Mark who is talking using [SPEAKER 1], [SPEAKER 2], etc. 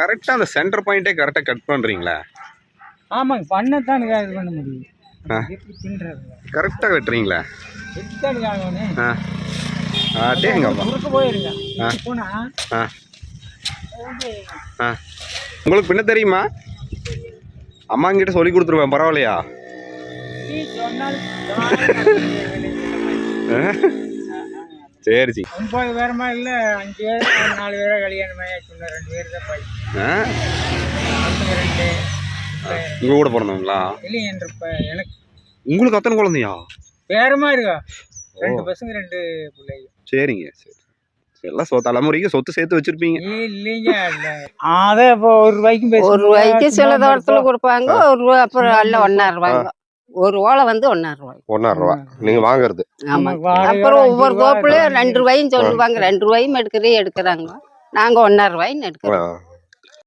[SPEAKER 1] கரெக்டாக அந்த சென்டர் பாயிண்ட்டே கரெக்டாக கட் பண்ணுறீங்களா
[SPEAKER 2] ஆமாங்க பண்ணத்தானுங்க இது பண்ண முடியும்.
[SPEAKER 1] கரெக்டாக வெட்டுறீங்களா? ஆ.
[SPEAKER 2] குறுக்க போயிருங்க. போனா
[SPEAKER 1] ஆ. ஆ. உங்களுக்கு பின்ன தெரியுமா? அம்மாங்கிட்ட சொல்லி கொடுத்துருவேன் பரவாயில்லையா? சரி சி
[SPEAKER 2] ஒன்பது பேரமா இல்லை. அஞ்சு பேர் ஒரு நாலு பேரை கல்யாணம் ஆயாச்சு இன்னும் ரெண்டு பேர் தான் பையன் ரெண்டு.
[SPEAKER 1] உங்கள் கூட பிறந்தவங்களா?
[SPEAKER 2] இல்லை என்ற எனக்கு.
[SPEAKER 1] உங்களுக்கு அத்தனை குழந்தையா?
[SPEAKER 2] பேரமா இருக்கா? ரெண்டு பசங்க ரெண்டு பிள்ளைங்க.
[SPEAKER 1] சரிங்க சரி. சரி, எல்லாம் சொ தலைமுறைக்கு சொத்து சேர்த்து வச்சிருப்பீங்க.
[SPEAKER 2] இல்லைங்க இல்லை. அதை இப்போ ஒரு ரூபாய்க்கும் பேச
[SPEAKER 3] ஒரு ரூபாய்க்கு சில தோட்டத்தில் கொடுப்பாங்க ஒரு ரூபா அப்புறம் எல்லாம் ஒன்றா ரூபாய்ங்க. ஒரு ஓலை வந்து ஒன்றா ரூபாய்.
[SPEAKER 4] ஒன்றா ரூபா நீங்கள் வாங்குறது.
[SPEAKER 2] வாடகை
[SPEAKER 3] அப்புறம் ஒவ்வொரு
[SPEAKER 2] அஞ்சு
[SPEAKER 3] ரெண்டு ரூபாயும் சொல்லுவாங்க. ரெண்டு ரூபாயும் எடுக்கிறே எடுக்கிறாங்க. நாங்கள் ஒன்றா ரூபாயின்னு எடுக்கிறோம்.